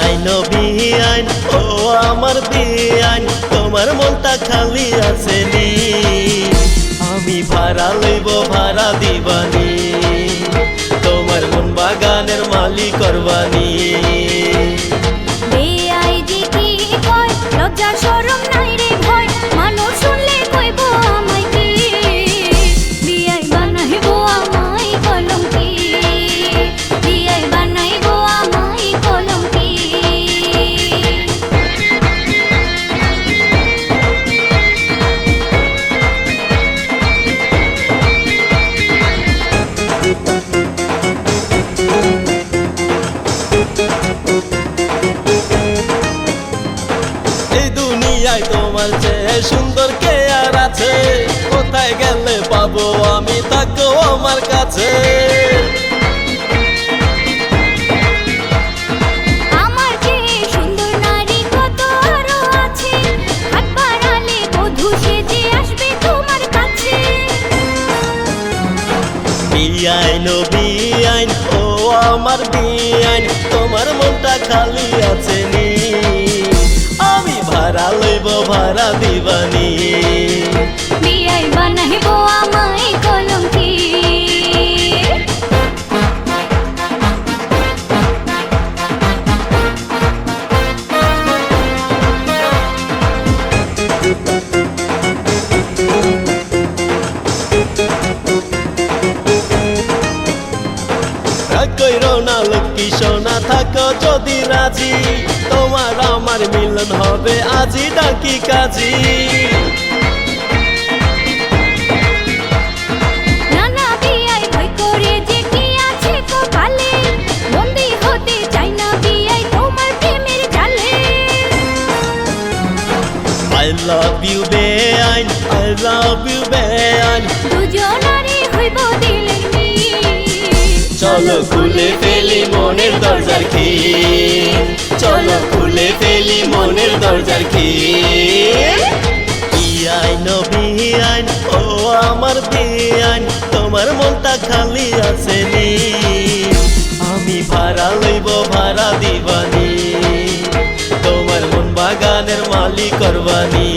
আইন ও বিআইন ও আমার বিআইন, তোমার মনটা খালি আছে নি। আমি ভাড়া লইব, ভাড়া দিবানি, তোমার মন বাগানের মালিক করবানি। এই দুনিয়ায় তোমার চেয়ে সুন্দর কে আর আছে? কোথায় গেলে পাবো আমি থাকো আমার কাছে? বিআইন, ও বিআইন, ও আমার বিআইন, তোমার মনটা খালি আছে নি। আমি ভাড়া লইব, ভাড়া দিবানি। কইর না লক্ষ্মী সোনা থাকো যদি রাজি। তোমার আমার মিলন হবে আজি ডাকি কাজী। I love you বেআইন I love you বেআইন দুজনারে হইব। চলো খুলে ফেলি মনের দরজার কি চলো খুলে ফেলি মনের দরজার কি আইন বিআইন ও আমার বিআইন তোমার মনটা খালি আছে নি। আমি ভাড়া লইব, ভাড়া দিবানি। তোমার মন বাগানের মালিক করবানি।